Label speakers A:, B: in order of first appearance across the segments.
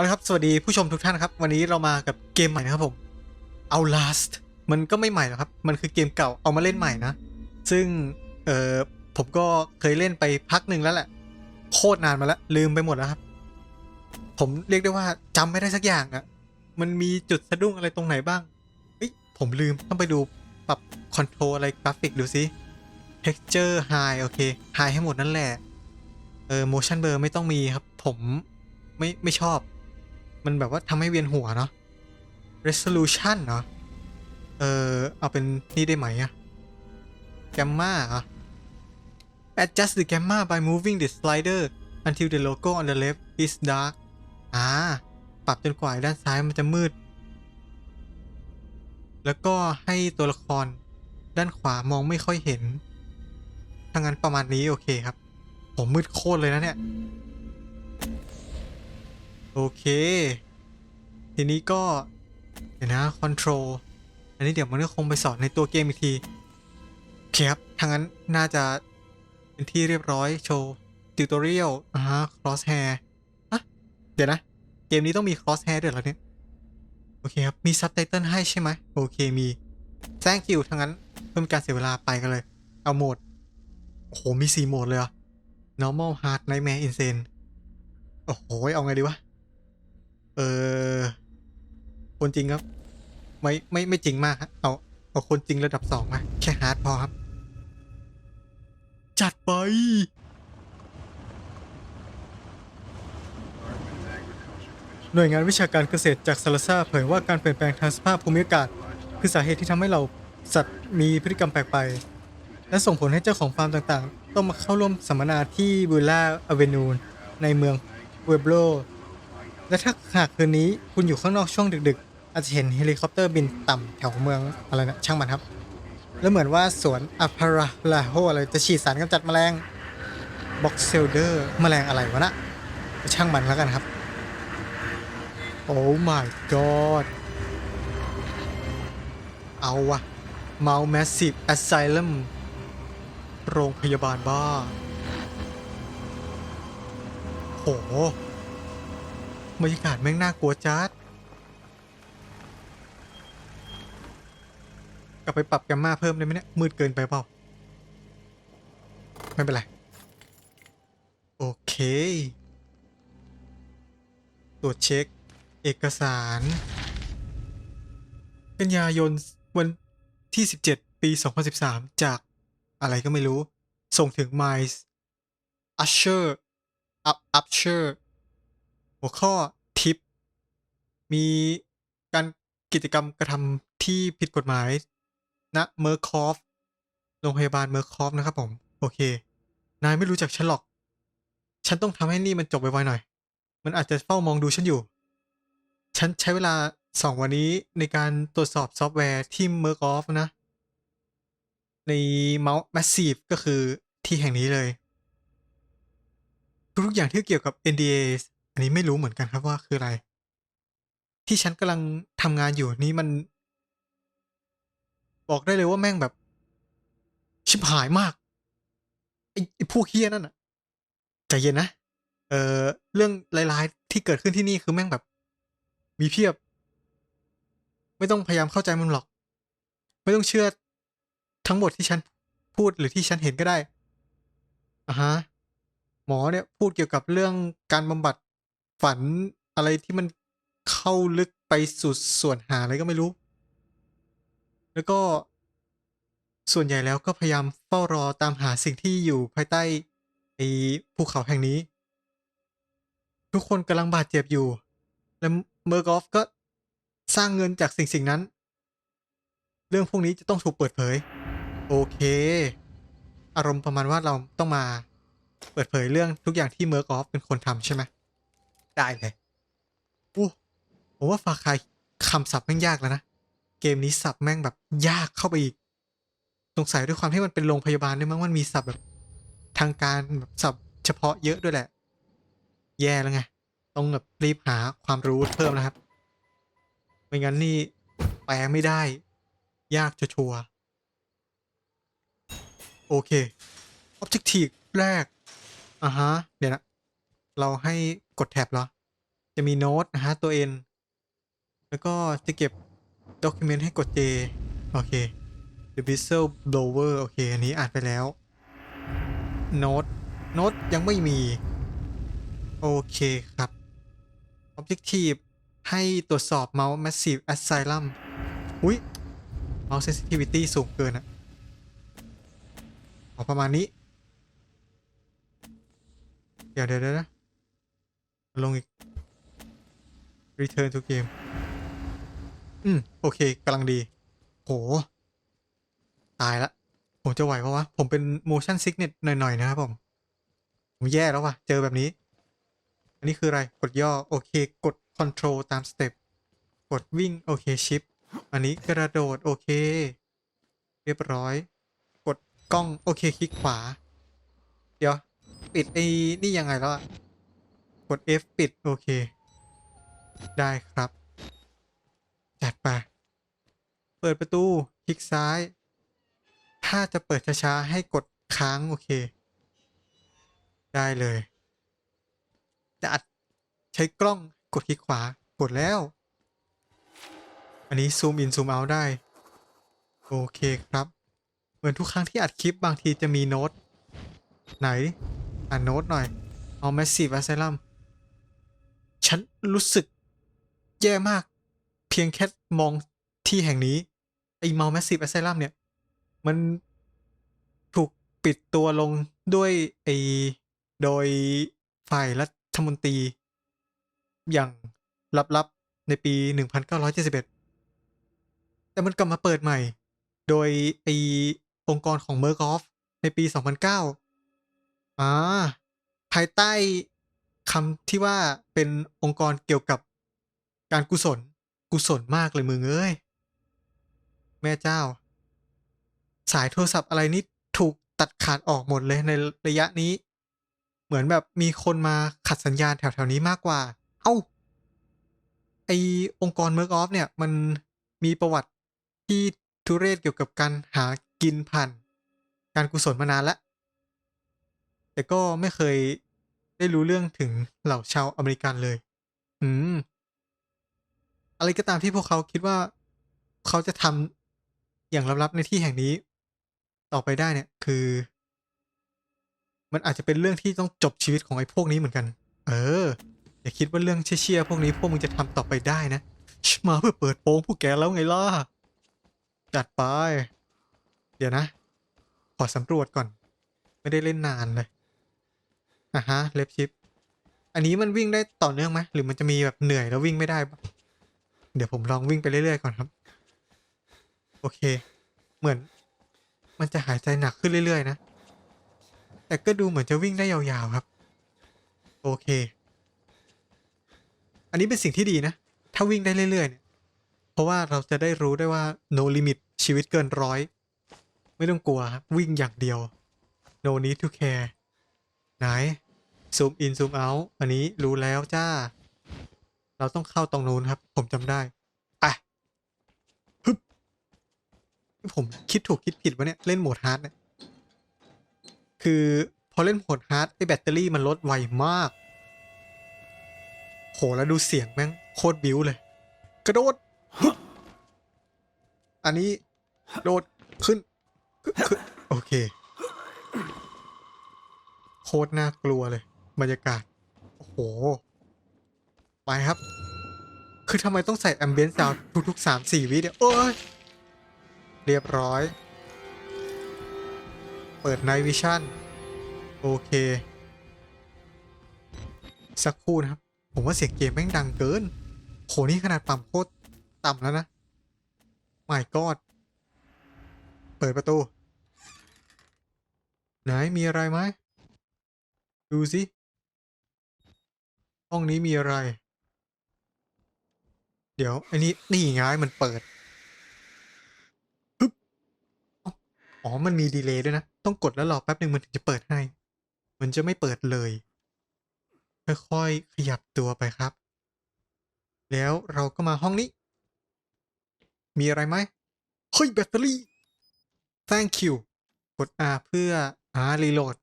A: เอาละครับ สวัสดีผู้ชมทุกท่านครับ วันนี้เรามากับเกมใหม่นะครับผม Outlast มันก็ไม่ใหม่หรอกครับ มันคือเกมเก่าเอามาเล่นใหม่นะ ซึ่งเออผมก็เคยเล่นไปพักหนึ่งแล้วแหละ โคตรนานมาแล้ว ลืมไปหมดแล้วครับ ผมเรียกได้ว่าจำไม่ได้สักอย่างอะ่ะมันมีจุดสะดุ้งอะไรตรงไหนบ้างเฮ้ยผมลืมต้องไปดูปรับคอนโทรลอะไรกราฟิกดูซิ texture high โอเค high ให้หมดนั่นแหละเออ motion blur ไม่ต้องมีครับ ผมไม่ไม่ชอบ มันแบบว่าทำให้เวียนหัวเนาะ resolution เนาะ เออเอาเป็นนี่ได้ไหมอะ gamma เหรอ adjust the gamma by moving the slider until the logo on the left is dark อ่า ปรับจนกว่าด้านซ้ายมันจะมืด แล้วก็ให้ตัวละครด้านขวามองไม่ค่อยเห็นถ้างั้นประมาณนี้โอเคครับ ผมมืดโคตรเลยนะเนี่ย โอเค ทีนี้ก็ เดี๋ยวนะคอนโทรลอันนี้เดี๋ยวมันก็คงไปสอนในตัวเกมอีกทีโอเคครับทางนั้นน่าจะเป็นที่เรียบร้อยโชว์ติวตอเรียลอ่าฮะ cross hair อะเดี๋ยวนะ เกมนี้ต้องมี cross hair ด้วยเหรอเนี่ย โอเคครับ มีซับไตเติลให้ใช่ไหมโอเคมีแจ้งคิวทางนั้นเพื่อเป็นการเสียเวลาไปกันเลย เอาโหมด โอ้โห มีสี่โหมดเลยเหรอ normal hard nightmare insane โอ้โห เอาไงดีวะ เออคนจริงครับ ไม่ไม่ไม่จริงมากครับเอาเอาคนจริงระดับสองมาแค่ฮาร์ดพอครับ จัดไปหน่วยงานวิชาการเกษตรจากซาลาซาเผยว่าการเปลี่ยนแปลงทางสภาพภูมิอากาศ คือสาเหตุที่ทำให้เราสัตว์มีพฤติกรรมแปลกไป และส่งผลให้เจ้าของฟาร์มต่างๆ ต้องมาเข้าร่วมสัมมนาที่บูล่าอเวนูนในเมืองเวเบโร และถ้าหากคืนนี้คุณอยู่ข้างนอกช่วงดึกๆ อาจจะเห็นเฮลิคอปเตอร์บินต่ำแถวเมืองอะไรนะช่างมันครับ แล้วเหมือนว่าสวนอัพาราลาโฮอะไรจะฉีดสารกำจัดแมลงบ็อกเซลเดอร์แมลงอะไรวะนะช่างมันแล้วกันครับ โอ้ my god เอาวะ Mount Massive Asylum โรงพยาบาลบ้าโห บรรยากาศแม่งน่ากลัวจัดกลับไปปรับแกมมาเพิ่มได้ไหมเนี่ย มืดเกินไปเปล่า ไม่เป็นไร โอเค ตรวจเช็ค เอกสาร กันยายนวันที่ 17 ปี 2013 จากอะไรก็ไม่รู้ ส่งถึง Miles Usher Up Upsher หัวข้อทิป มีการกิจกรรมกระทำที่ผิดกฎหมายณเมอร์คอฟโรงพยาบาลเมอร์คอฟนะครับผม โอเค นายไม่รู้จักฉันหรอก ฉันต้องทำให้นี่มันจบไวๆหน่อย มันอาจจะเฝ้ามองดูฉันอยู่ ฉันใช้เวลาสองวันนี้ในการตรวจสอบซอฟต์แวร์ที่เมอร์กอฟนะ ใน Mount Massive ก็คือที่แห่งนี้เลย ทุกอย่างที่เกี่ยวกับ NDA นนี้ไม่รู้เหมือนกันครับว่าคืออะไร ที่ฉันกำลังทำงานอยู่นี่มัน บอกได้เลยว่าแม่งแบบ ชิบหายมากไอ้ไอ้พวกเฮี้ยนั่นอะใจเย็นนะเออเรื่องร้ายๆที่เกิดขึ้นที่นี่คือแม่งแบบ มีเพียบ ไม่ต้องพยายามเข้าใจมันหรอก ไม่ต้องเชื่อทั้งหมดที่ฉันพูดหรือที่ฉันเห็นก็ได้อะฮะ หมอเนี่ยพูดเกี่ยวกับเรื่องการบำบัด ฝันอะไรที่มันเข้าลึกไปสุดส่วนหาอะไรก็ไม่รู้ แล้วก็ส่วนใหญ่แล้วก็พยายามเฝ้ารอตามหาสิ่งที่อยู่ภายใต้ไอ้ภูเขาแห่งนี้ ทุกคนกำลังบาดเจ็บอยู่ และเมอร์กอฟก็สร้างเงินจากสิ่งสิ่งนั้น เรื่องพวกนี้จะต้องถูกเปิดเผย โอเค อารมณ์ประมาณว่าเราต้องมาเปิดเผยเรื่องทุกอย่างที่เมอร์กอฟเป็นคนทำใช่ไหม ได้เลยอู้ผมว่าฟาคายคำศัพท์แม่งยากแล้วนะ เกมนี้ศัพท์แม่งแบบยากเข้าไปอีก สงสัยด้วยความที่มันเป็นโรงพยาบาลด้วยมั้งมันมีศัพท์แบบ ทางการแบบศัพท์เฉพาะเยอะด้วยแหละ แย่แล้วไง ต้องแบบรีบหาความรู้เพิ่มนะครับ ไม่งั้นนี่แปลไม่ได้ ยากจะชัวร์โอเค Objective แรกอ่าฮะ เดี๋ยวนะ เราให้ กดแท็บเหรอ จะมีโน้ตนะฮะ ตัว N แล้วก็จะเก็บด็อกิเมนต์ให้กด J โอเค The Whistle Blower โอเค อันนี้อ่านไปแล้วโน้ตโน้ตยังไม่มี โอเคครับ Objective ให้ตรวจสอบ Mouse Massive Asylum อุ้ย Mouse Sensitivity สูงเกินอะอประมาณนี้ เดี๋ยวเดี๋ยวเดี๋ยวนะ ลงอีก Return to game อืม โอเคกำลังดี โห ตายละ ผมจะไหวเพราะว่าผมเป็น motion sickness หน่อย ๆ นะครับผม ผมแย่แล้วว่ะเจอแบบนี้ อันนี้คืออะไร กดย่อ โอเค กด control ตามสเต็ปกดวิ่ง โอเคชิปอันนี้กระโดด โอเค เรียบร้อย กดกล้อง โอเค คลิกขวา เดี๋ยว ปิดไอ้นี่ยังไงแล้วอะ กด F ปิด โอเค ได้ครับ จัดไป เปิดประตู คลิกซ้าย ถ้าจะเปิดช้าๆให้กดค้าง โอเค ได้เลยจะอัดใช้กล้องกดคลิกขวากดแล้ว อันนี้ซูมอินซูมเอาได้ โอเคครับ เหมือนทุกครั้งที่อัดคลิปบางทีจะมีโน้ต ไหน อ่านโน้ตหน่อย เอา Massive Asylum ฉันรู้สึกแย่มาก เพียงแค่มองที่แห่งนี้ ไอ้ Mount Massive Asylum เนี่ย มันถูกปิดตัวลงด้วยไอ้โดยฝ่ายรัฐมนตรี อย่างลับๆ ในปี 1971 แต่มันกลับมาเปิดใหม่ โดยไอองค์กรของเมอร์กอฟในปี 2009 อ่า ภายใต้ คำที่ว่าเป็นองค์กรเกี่ยวกับการกุศล กุศลมากเลยมึงเอ้ย แม่เจ้า สายโทรศัพท์อะไรนี่ถูกตัดขาดออกหมดเลยในระยะนี้ เหมือนแบบมีคนมาขัดสัญญาณแถวๆนี้มากกว่า เอ้า ไอองค์กรเมอร์กอฟเนี่ย มันมีประวัติที่ทุเรศเกี่ยวกับการหากินผ่านการกุศลมานานแล้วแต่ก็ไม่เคย ได้รู้เรื่องถึงเหล่าชาวอเมริกันเลย อืม อะไรก็ตามที่พวกเขาคิดว่าเขาจะทำอย่างลับๆในที่แห่งนี้ ต่อไปได้เนี่ย คือ มันอาจจะเป็นเรื่องที่ต้องจบชีวิตของไอ้พวกนี้เหมือนกัน เออ อย่าคิดว่าเรื่องเชี่ยๆพวกนี้พวกมึงจะทำต่อไปได้นะมาเพื่อเปิดโปงพวกแกแล้วไงล่ะ จัดไป เดี๋ยวนะ ขอสำรวจก่อน ไม่ได้เล่นนานเลย อะฮะเล็บชิป อันนี้มันวิ่งได้ต่อเนื่องไหมหรือมันจะมีแบบเหนื่อยแล้ววิ่งไม่ได้ปะเดี๋ยวผมลองวิ่งไปเรื่อยๆก่อนครับ โอเค เหมือน มันจะหายใจหนักขึ้นเรื่อยๆนะ แต่ก็ดูเหมือนจะวิ่งได้ยาวๆครับ โอเค อันนี้เป็นสิ่งที่ดีนะ ถ้าวิ่งได้เรื่อยๆเนี่ย เพราะว่าเราจะได้รู้ได้ว่า no limit ชีวิตเกินร้อย ไม่ต้องกลัวครับวิ่งอย่างเดียว no need to care ไหน ซูมอินซูมเอาอันนี้รู้แล้วจ้า เราต้องเข้าตรงนู้นครับ ผมจำได้ไปฮึบผมคิดถูกคิดผิดวะเนี่ย เล่นโหมดฮาร์ดเนี่ย คือพอเล่นโหมดฮาร์ดไอแบตเตอรี่มันลดไวมาก โหแล้วดูเสียงแม่งโคตรบิ้วเลย กระโดด อันนี้โดดขึ้นนโอเค คตรน่ากลัวเลย บรรยากาศ โอ้โห ไปครับ คือทำไมต้องใส่แอมเบียนซ์ซาวทุกๆสามสี่วิเนี่ยโอ้ย เรียบร้อย เปิด Night Vision โอเค สักครู่นะครับ ผมว่าเสียงเกมแม่งดังเกิน โห นี่ขนาดปรับโคตรต่ำแล้วนะไม่กอดเปิดประตู ไหนมีอะไรไหม ดูสิ ห้องนี้มีอะไร เดี๋ยวไอ้นี่นี่ไงมันเปิดฮึบอ๋อ มันมีดีเลย์ด้วยนะ ต้องกดแล้วรอแป๊บหนึ่งมันถึงจะเปิดให้ มันจะไม่เปิดเลย ค่อยๆขยับตัวไปครับ แล้วเราก็มาห้องนี้ มีอะไรไหมเฮ้ยแบตเตอรี่ thank you กด R เพื่ออ่ารีโหลด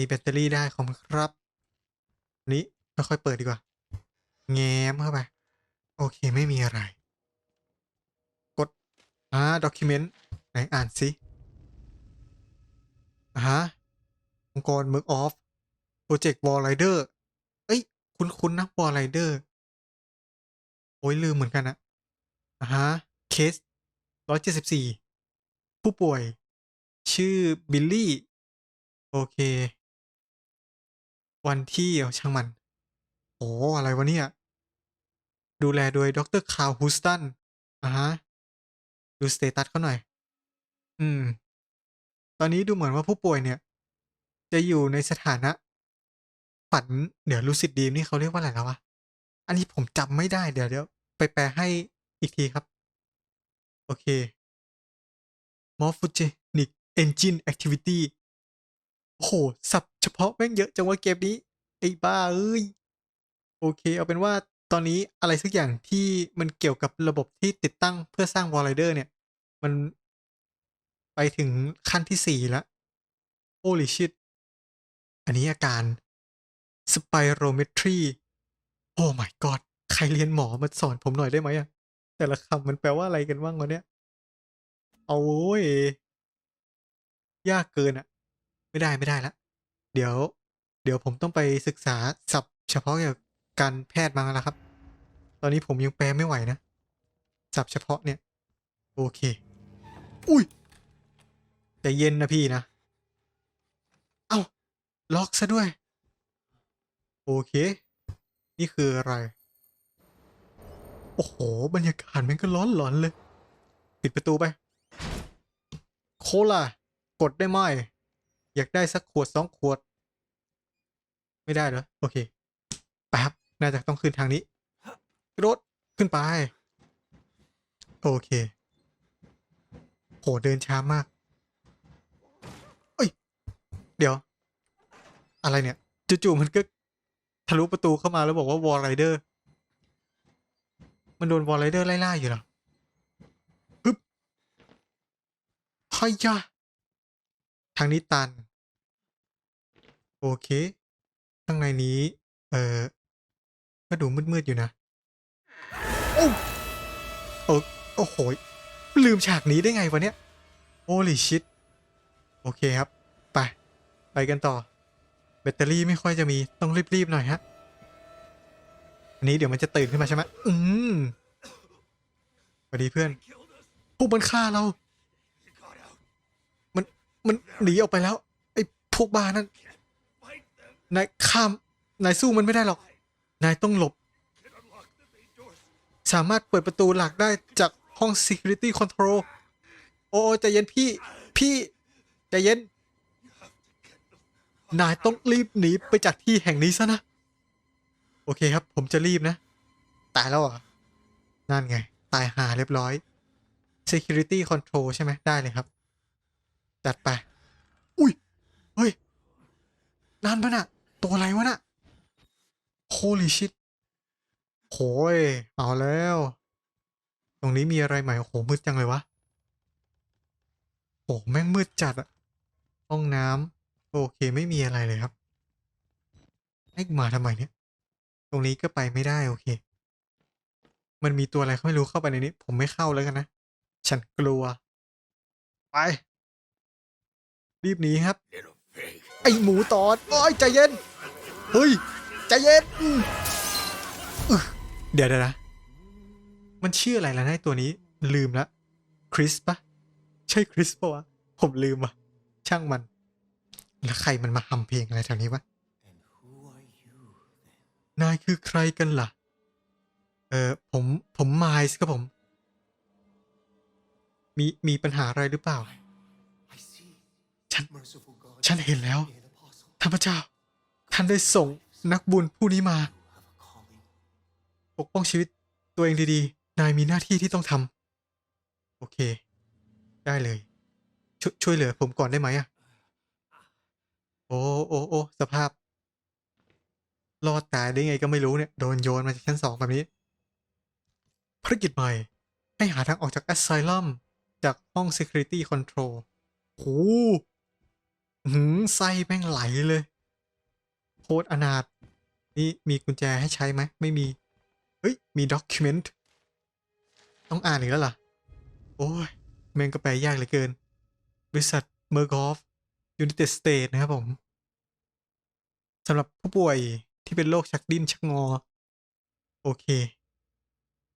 A: มีแบตเตอรี่ได้ขอบคุณครับนี้ค่อยๆเปิดดีกว่า แง้มเข้าไป โอเคไม่มีอะไร กดอ่า document ไหนอ่านสิอ่าฮะองค์กรเมิร์กออฟโปรเจกต์วอลไรเดอร์เอ้ย คุ้นๆนะวอลไรเดอร์โอ้ยลืมเหมือนกันนะอ่าฮะเคสร้อยเจ็ดสิบสี่ผู้ป่วย ชื่อบิลลี่ โอเค วันที่ช่างมัน โอ้อะไรวะเนี่ย ดูแลโดยดรคาร์ลฮูสตันอ่าฮะ ดูสเตตัสเขาหน่อย อืม ตอนนี้ดูเหมือนว่าผู้ป่วยเนี่ย จะอยู่ในสถานะ ฝันเดี๋ยวลูซิดดีมนี่เขาเรียกว่าอะไรแล้ววะ อันนี้ผมจำไม่ได้เดี๋ยวเดี๋ยวไปแปลให้อีกทีครับ โอเค Morphogenic Engine Activity โอ้โหสับ เฉพาะแม่งเยอะจังว่าเกมนี้ ไอ้บ้าเอ้ย โอเค เอาเป็นว่าตอนนี้อะไรสักอย่างที่มันเกี่ยวกับระบบที่ติดตั้งเพื่อสร้างวอลไ i เดอร์เนี่ย มันไปถึงขั้นที่สี่แล้ว Holy shit อันนี้อาการ Spirometry โอ้ my god ใครเรียนหมอมาสอนผมหน่อยได้ไหมอะแต่ละคำมันแปลว่าอะไรกันบ้างวะเนี่ย เอาโว้ย ยากเกินอะไม่ได้ไม่ได้ละ เดี๋ยว เดี๋ยวผมต้องไปศึกษาศัพท์เฉพาะเกี่ยวกับการแพทย์มาแล้วครับ ตอนนี้ผมยังแปลไม่ไหวนะศัพท์เฉพาะเนี่ย โอเค อุ้ยใจเย็นนะพี่นะ เอ้า ล็อกซะด้วย โอเค นี่คืออะไร โอ้โห บรรยากาศมันก็ร้อนหลอนเลย ปิดประตูไป โคล่ากดได้ไหม อยากได้สักขวดสองขวด ไม่ได้เหรอโอเคแป๊บน่าจะต้องขึ้นทางนี้กระโดดขึ้นไป โอเคโหเดินช้ามากเอ้ย เดี๋ยว อะไรเนี่ยจู่ๆมันก็ทะลุประตูเข้ามาแล้วบอกว่าวอลไรเดอร์ มันโดนวอลไรเดอร์ไล่ล่าอยู่หรอฮึบไฮยะทางนี้ตัน โอเค ข้างในนี้ เออก็ดูมืดๆอยู่นะ โอ้โอ้โอ้โหลืมฉากนี้ได้ไงวะเนี่ยโอลิชิตโอเคครับ ไป ไปกันต่อ แบตเตอรี่ไม่ค่อยจะมีต้องรีบๆหน่อยฮะ อันนี้เดี๋ยวมันจะตื่นขึ้นมาใช่ไหมอืมสวัสดีเพื่อนพวกมันฆ่าเรา มัน มันหนีออกไปแล้ว ไอ้พวกบ้านั่น นายข้าม นายสู้มันไม่ได้หรอก นายต้องหลบ สามารถเปิดประตูหลักได้จากห้อง security control โอ้ใจเย็นพี่ พี่ใจเย็น นายต้องรีบหนีไปจากที่แห่งนี้ซะนะ โอเคครับ ผมจะรีบนะ ตายแล้วเหรอนั่นไง ตายหาเรียบร้อย security control ใช่ไหมได้เลยครับ จัดไป อุ้ย เฮ้ยนั่นปะน่ะ ตัวอะไรวะน่ะ holy shit โหยเอาแล้ว ตรงนี้มีอะไรใหม่โหมืดจังเลยวะโอ้แม่งมืดจัดอะห้องน้ำโอเคไม่มีอะไรเลยครับไอ้มาทำไมเนี่ย ตรงนี้ก็ไปไม่ได้โอเค มันมีตัวอะไรเขาไม่รู้เข้าไปในนี้ ผมไม่เข้าแล้วกันนะ ฉันกลัว ไป รีบหนีครับ อหมูตอดโอ้ยใจเย็น เฮ้ย ใจเย็น เดี๋ยวนะ มันชื่ออะไรแล้วนะไอ้ตัวนี้ ลืมละ คริสปะใช่คริสปะวะ ผมลืมอะ ช่างมัน แล้วใครมันมาทำเพลงอะไรแถวนี้วะ นายคือใครกันล่ะ เออผม ผมไมล์ครับผม มี มีปัญหาอะไรหรือเปล่า ฉัน ฉันเห็นแล้ว ท่านพระเจ้า ท่านได้ส่งนักบุญผู้นี้มา ปกป้องชีวิตตัวเองดีๆ นายมีหน้าที่ที่ต้องทำโอเค ได้เลยชช่วยเหลือผมก่อนได้ไหมอะโอ้โอ้โอ้สภาพ รอดตายได้ไงก็ไม่รู้เนี่ย โดนโยนมาจากชั้นสองแบบนี้ภารกิจใหม่ ให้หาทางออกจาก Asylum จากห้อง Security Control โอ้โห หืมไส้แม่งไหลเลยโคตรอนาถนี่มีกุญแจให้ใช้ไหมไม่มี เฮ้ย มีด็อกิเมนต์ต้องอ่านอีกแล้วล่ะ โอ้ยแม่งก็แปลยากเหลือเกิน บริษัทเมอร์กอฟยู i นเต็ดสเตทนะครับผมสำหรับผู้ป่วยที่เป็นโรคชักดิ้นชักงอ โอเค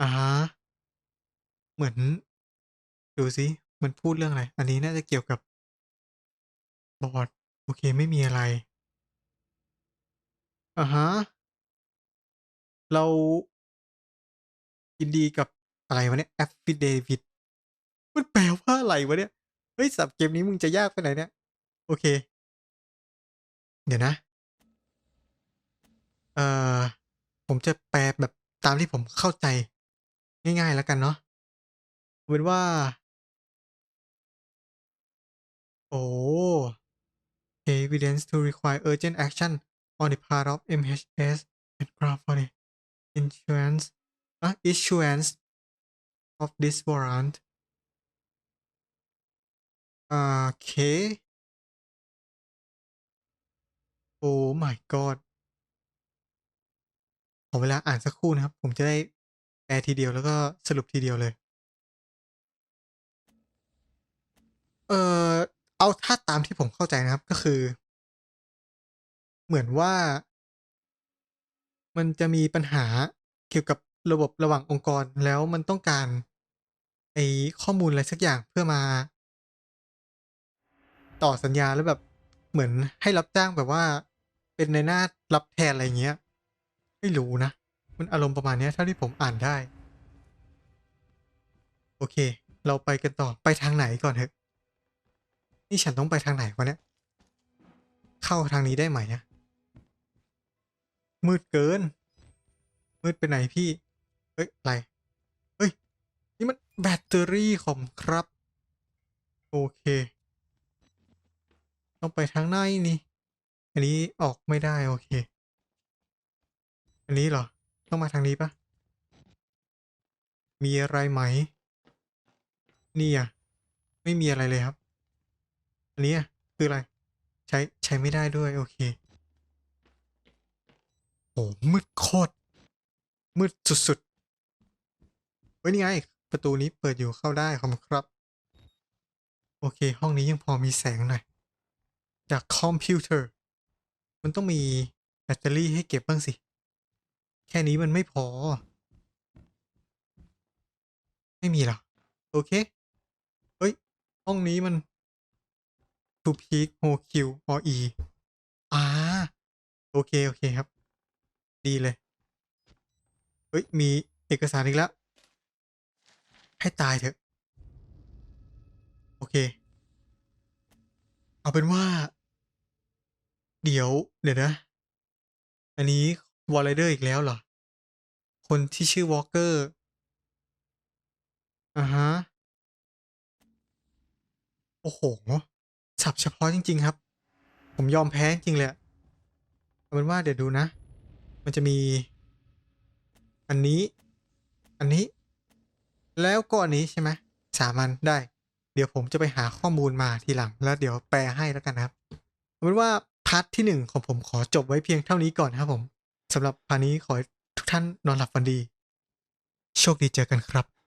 A: อ่าฮะเหมือน ดูสิมันพูดเรื่องอะไร อันนี้น่าจะเกี่ยวกับ บอดโอเคไม่มีอะไรอ่าฮะ เรายินดีกับอะไรวะเนี่ย affidavit มันแปลว่าอะไรวะเนี่ย เฮ้ยสับเกมนี้มึงจะยากไปไหนเนี่ย โอเค เดี๋ยวนะ เอ่อ ผมจะแปลแบบตามที่ผมเข้าใจ ง่ายๆแล้วกันเนาะเอาเป็นว่า โอ้ evidence to require urgent action on the part of MHS and ground for the insurance อะ issuance of this warrant อ่าโอเคโอ้ my god ขอเวลาอ่านสักครู่นะครับ ผมจะได้แปลทีเดียวแล้วก็สรุปทีเดียวเลย เอ่อ เอาถ้าตามที่ผมเข้าใจนะครับก็คือ เหมือนว่า มันจะมีปัญหาเกี่ยวกับระบบระหว่างองค์กรแล้วมันต้องการไอ้ข้อมูลอะไรสักอย่างเพื่อมา ต่อสัญญาแล้วแบบเหมือนให้รับจ้างแบบว่า เป็นในหน้ารับแทนอะไรเงี้ย ไม่รู้นะ มันอารมณ์ประมาณนี้เท่าที่ผมอ่านได้ โอเค เราไปกันต่อไปทางไหนก่อนเถอะ นี่ฉันต้องไปทางไหนวะเนี่ย เข้าทางนี้ได้ไหมอะ มืดเกิน มืดไปไหนพี่ เฮ้ย อะไร เฮ้ย นี่มันแบตเตอรี่ของครับ โอเค ต้องไปทางไหนนี่ อันนี้ออกไม่ได้โอเค อันนี้เหรอ ต้องมาทางนี้ปะมีอะไรไหม นี่อะ ไม่มีอะไรเลยครับ อันนี้อะคืออะไร ใช้ใช้ไม่ได้ด้วย โอเค โอ้มืดโคตร มืดสุดๆ เฮ้ย นี่ไง ประตูนี้เปิดอยู่เข้าได้ขอบครับ โอเค ห้องนี้ยังพอมีแสงหน่อย จากคอมพิวเตอร์ มันต้องมีแบตเตอรี่ให้เก็บบ้างสิ แค่นี้มันไม่พอ ไม่มีหรอ โอเค เฮ้ย ห้องนี้มัน to peak h o q or e อ่า โอเค โอเคครับ ดีเลย เฮ้ย มีเอกสารอีกแล้ว ให้ตายเถอะ โอเค เอาเป็นว่า เดี๋ยว เดี๋ยวนะ อันนี้วอลเลเดอร์อีกแล้วเหรอ คนที่ชื่อวอลเกอร์อ่าฮะ โอ้โหสับเฉพาะจริง ๆ ครับ ผมยอมแพ้จริงเลยเอาเป็นว่าเดี๋ยวดูนะ มันจะมี อันนี้ อันนี้ แล้วก็อันนี้ใช่ไหมสามันได้ เดี๋ยวผมจะไปหาข้อมูลมาทีหลัง แล้วเดี๋ยวแปลให้แล้วกันนะครับเอาเป็นว่าพาร์ทที่หนึ่งของผมขอจบไว้เพียงเท่านี้ก่อนครับผมสำหรับพาร์ทนี้ขอทุกท่านนอนหลับฝันดี โชคดีเจอกันครับ